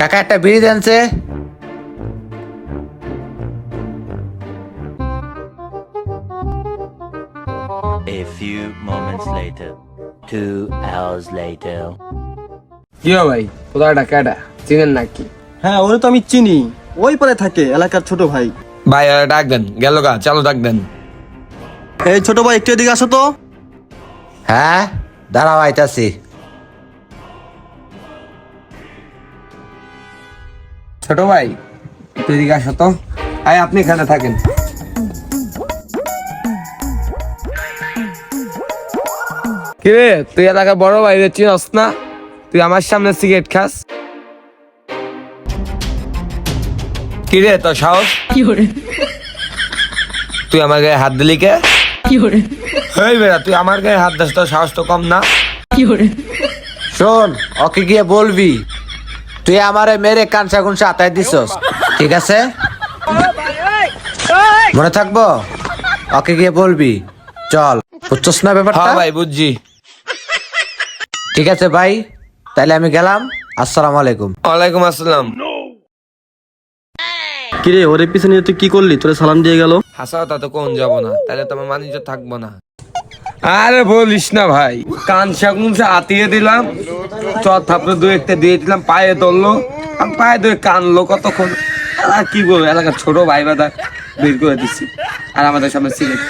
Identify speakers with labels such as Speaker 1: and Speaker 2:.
Speaker 1: কাকা একটা বিড়ি দেনছে
Speaker 2: A few moments later. Two hours later.
Speaker 3: কি ভাই কোথাও কেডা চিনেন নাকি?
Speaker 4: হ্যাঁ ওরে তো আমি চিনি। ওই পারে থাকে এলাকার ছোট ভাই।
Speaker 5: ভাই আর ডাক দেন গেল গা চালু ডাক দেন।
Speaker 4: এই ছোট ভাই একটু এদিকে আসো তো।
Speaker 1: হ্যাঁ? দাঁড়াও আইতাছি।
Speaker 5: ছোট ভাই তুই এদিকে আসো তো। আই আপনি এখানে থাকেন। কিরে তুই এলাকার বড় ভাই রে চিনস না? তুই আমার সামনে সিগারেট খাস। কিরে তোর সাহস? তুই আমার গায়ে হাত দিলি কে? হেই বেড়া তুই আমার গায়ে হাত দিস তোর সাহস তো কম না।
Speaker 1: শোন ওকে গিয়ে বলবি তুই আমারে মেরে কানসা কুনসা আতায় দিছস। ঠিক আছে? মনে থাকব? ওকে গিয়ে বলবি। চল। বুঝছস না ব্যাপারটা?
Speaker 5: হ্যাঁ ভাই বুঝছি।
Speaker 1: ঠিক আছে ভাই তাইলে আমি গেলাম। আসসালামু আলাইকুম।
Speaker 5: ওয়ালাইকুম আসসালাম।
Speaker 4: কিরে ওরে পিছনে তুই কি করলি? তোরে সালাম দিয়ে গেল?
Speaker 5: হাসাও তা তো কোন যাব না। তাহলে তোমার মানিজ্য থাকব না। আরে বলিস না ভাই, কান শাকুনসে আতিয়ে দিলাম, চর থাপড়ে দু একটা দিয়ে দিলাম, পায়ে ধরলো আমি পায়ে ধরে কানলো কতক্ষণ? আর কি বলব, এলাকার ছোট ভাই বাদা বের করে দিচ্ছি আর আমাদের সামনে সিগারেট